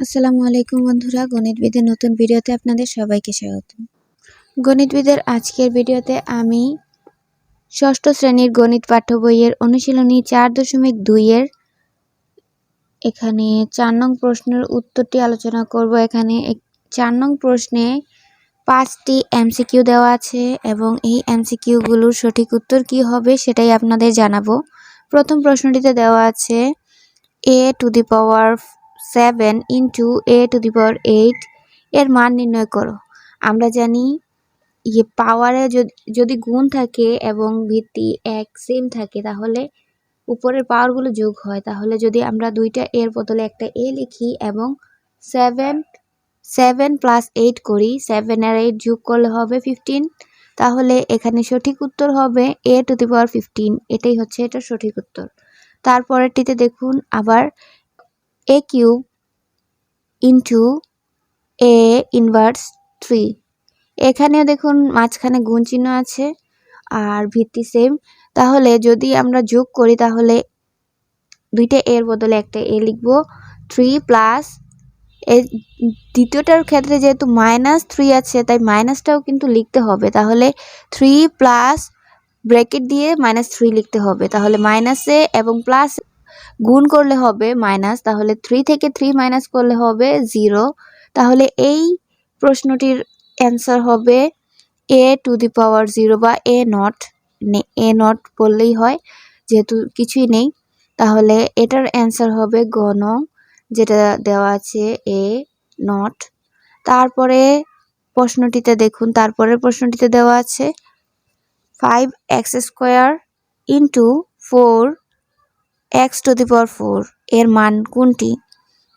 আসসালামু আলাইকুম বন্ধুরা, গণিতবিদের নতুন ভিডিওতে আপনাদের সবাইকে স্বাগত। গণিতবিদের আজকের ভিডিওতে আমি ষষ্ঠ শ্রেণির গণিত পাঠ্য বইয়ের অনুশীলনী চার দশমিক দুইয়ের এখানে চার নং প্রশ্নের উত্তরটি আলোচনা করব। এখানে চার নং প্রশ্নে পাঁচটি এমসিকিউ দেওয়া আছে এবং এই এমসিকিউগুলোর সঠিক উত্তর কি হবে সেটাই আপনাদের জানাব। প্রথম প্রশ্নটিতে দেওয়া আছে A to the power seven into A to the power eight এর মান নির্ণয় করো। আমরা জানি ইয়ে পাওয়ারে যদি যদি গুণ থাকে এবং ভিত্তি এক সেম থাকে, তাহলে উপরের পাওয়ারগুলো যোগ হয়। তাহলে যদি আমরা দুইটা এর বদলে একটা এ লিখি এবং সেভেন সেভেন প্লাস এইট করি সেভেন আর এইট যোগ করলে হবে ফিফটিন তাহলে এখানে সঠিক উত্তর হবে এ টু দি পাওয়ার ফিফটিন এটাই হচ্ছে এটার সঠিক উত্তর। তারপরেরটিতে দেখুন, আবার a cube into a inverse three এখানেও দেখুন মাঝখানে গুণ চিহ্ন আছে আর ভিত্তি সেম তাহলে যদি আমরা যোগ করি, তাহলে দুইটা এর বদলে একটা এ লিখব। থ্রি প্লাস দ্বিতীয়টার ক্ষেত্রে যেহেতু মাইনাস থ্রি আছে, তাই মাইনাসটাও কিন্তু লিখতে হবে। তাহলে থ্রি প্লাস ব্র্যাকেট দিয়ে মাইনাস থ্রি লিখতে হবে। তাহলে মাইনাসে এবং প্লাস গুণ করলে হবে মাইনাস, তাহলে থ্রি থেকে থ্রি মাইনাস করলে হবে জিরো তাহলে এই প্রশ্নটির অ্যান্সার হবে এ টু দি পাওয়ার জিরো বা এ নট এ নট বললেই হয়, যেহেতু কিছুই নেই। তাহলে এটার অ্যান্সার হবে গণ যেটা দেওয়া আছে এ নট তারপরে প্রশ্নটিতে দেখুন, তারপরের প্রশ্নটিতে দেওয়া আছে five x square into four x to the power four এর মান কোনটি?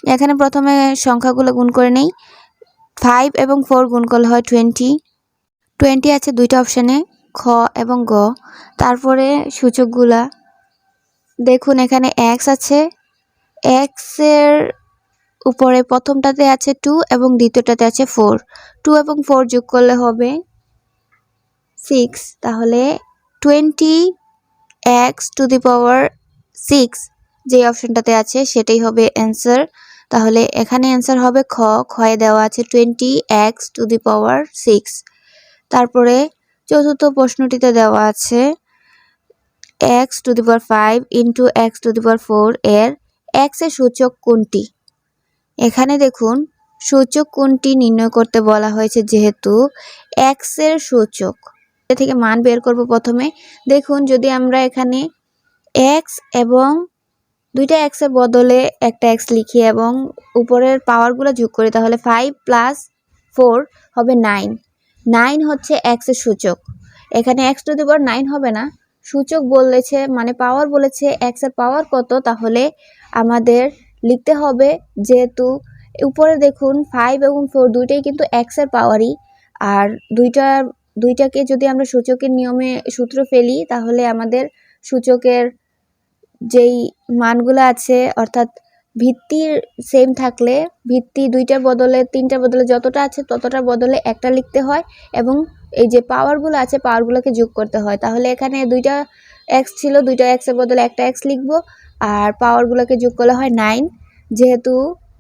এখানে প্রথমে সংখ্যাগুলো গুণ করে নেই। ফাইভ এবং ফোর গুণ করলে হয় টোয়েন্টি টোয়েন্টি আছে দুইটা অপশানে খ এবং গ। তারপরে সূচকগুলা। দেখুন এখানে এক্স আছে। এক্সের উপরে প্রথমটাতে আছে টু এবং দ্বিতীয়টাতে আছে ফোর টু এবং ফোর যোগ করলে হবে সিক্স তাহলে twenty x to the power six যে অপশনটাতে আছে, সেটাই হবে অ্যান্সার তাহলে এখানে অ্যান্সার হবে খ খয়ে দেওয়া আছে twenty x to the power six তারপরে চতুর্থ প্রশ্নটিতে দেওয়া আছে x to the power five into x to the power four এর এক্সের সূচক কোনটি? এখানে দেখুন, সূচক কোনটি নির্ণয় করতে বলা হয়েছে যেহেতু এক্সের সূচক। থেকে মান বের করব প্রথমে। দেখুন, যদি আমরা এখানে এক্স এবং দুইটা এক্সের বদলে একটা এক্স লিখি এবং উপরের পাওয়ারগুলো যোগ করি, তাহলে ফাইভ প্লাস ফোর হবে নাইন নাইন হচ্ছে এক্সের সূচক। এখানে x to the power nine হবে না। সূচক বলেছে মানে পাওয়ার বলেছে এক্সের পাওয়ার কত, তাহলে আমাদের লিখতে হবে যেহেতু উপরে দেখুন ফাইভ এবং ফোর দুইটাই কিন্তু এক্সের পাওয়ারই আর দুইটা, দুইটাকে যদি আমরা সূচকের নিয়মে সূত্র ফেলি, তাহলে আমাদের সূচকের যেই মানগুলো আছে, অর্থাৎ ভিত্তির সেম থাকলে, ভিত্তি দুইটার বদলে, তিনটার বদলে যতটা আছে ততটার বদলে একটা লিখতে হয় এবং এই যে পাওয়ারগুলো আছে পাওয়ারগুলোকে যোগ করতে হয়। তাহলে এখানে দুইটা এক্স ছিল, দুইটা এক্সের বদলে একটা এক্স লিখব আর পাওয়ারগুলোকে যোগ করলে হয় নাইন যেহেতু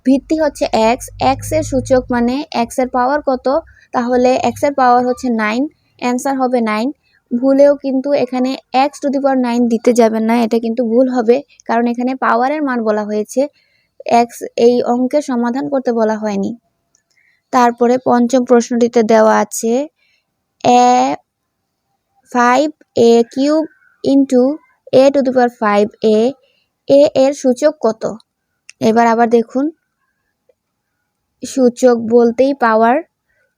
ভিত্তি হচ্ছে এক্স এক্সের সূচক মানে এক্সের পাওয়ার কত? তাহলে এক্সের পাওয়ার হচ্ছে নাইন অ্যান্সার হবে নাইন ভুলেও কিন্তু এখানে x to the power nine দিতে যাবেন না, এটা কিন্তু ভুল হবে। কারণ এখানে পাওয়ারের মান বলা হয়েছে। এক্স এই অঙ্কের সমাধান করতে বলা হয়নি। তারপরে পঞ্চম প্রশ্নটিতে দেওয়া আছে a five a cube into a to the power five a a এর সূচক কত? এবার আবার দেখুন। সূচক বলতেই পাওয়ার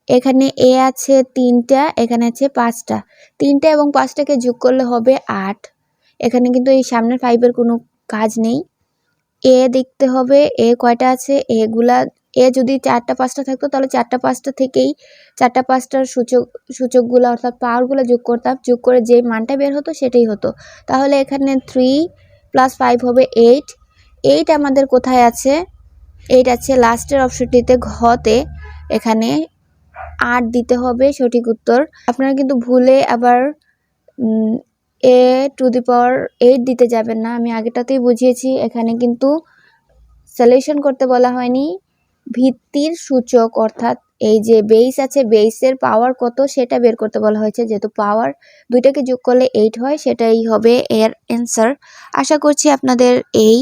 এখানে এ আছে তিনটা, এখানে আছে পাঁচটা। তিনটা এবং পাঁচটাকে যোগ করলে হবে আট। এখানে কিন্তু এই সামনের ফাইভের কোনো কাজ নেই। এ দেখতে হবে, এ কয়টা আছে? এগুলা, এ যদি চারটা, পাঁচটা থাকতো তাহলে চারটা, পাঁচটা থেকেই চারটা, পাঁচটার সূচক, সূচকগুলো অর্থাৎ পাওয়ারগুলো যোগ করতাম। যোগ করে যে মানটা বের হতো সেটাই হতো। তাহলে এখানে থ্রি প্লাস ফাইভ হবে এইট এইট আমাদের কোথায় আছে? এইট আছে লাস্টের অপশনটিতে ঘতে এখানে আট দিতে হবে সঠিক উত্তর। আপনারা কিন্তু ভুলে আবার এ টু দি পাওয়ার এইট দিতে যাবেন না। আমি আগেটাতেই বুঝিয়েছি, এখানে কিন্তু সলিউশন করতে বলা হয়নি। ভিত্তির সূচক অর্থাৎ এই যে বেস আছে বেসের পাওয়ার কত সেটা বের করতে বলা হয়েছে। যেহেতু পাওয়ার দুইটাকে যোগ করলে এইট হয়, সেটাই হবে এর অ্যান্সার আশা করছি আপনাদের এই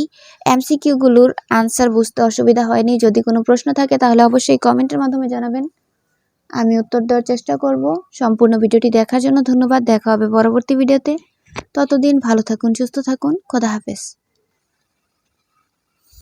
এমসিকিউগুলোর আনসার বুঝতে অসুবিধা হয়নি। যদি কোনো প্রশ্ন থাকে তাহলে অবশ্যই কমেন্টের মাধ্যমে জানাবেন। আমি উত্তর দেওয়ার চেষ্টা করব। সম্পূর্ণ ভিডিওটি দেখার জন্য ধন্যবাদ। দেখা হবে পরবর্তী ভিডিওতে। ততদিন ভালো থাকুন, সুস্থ থাকুন। খোদা হাফেজ।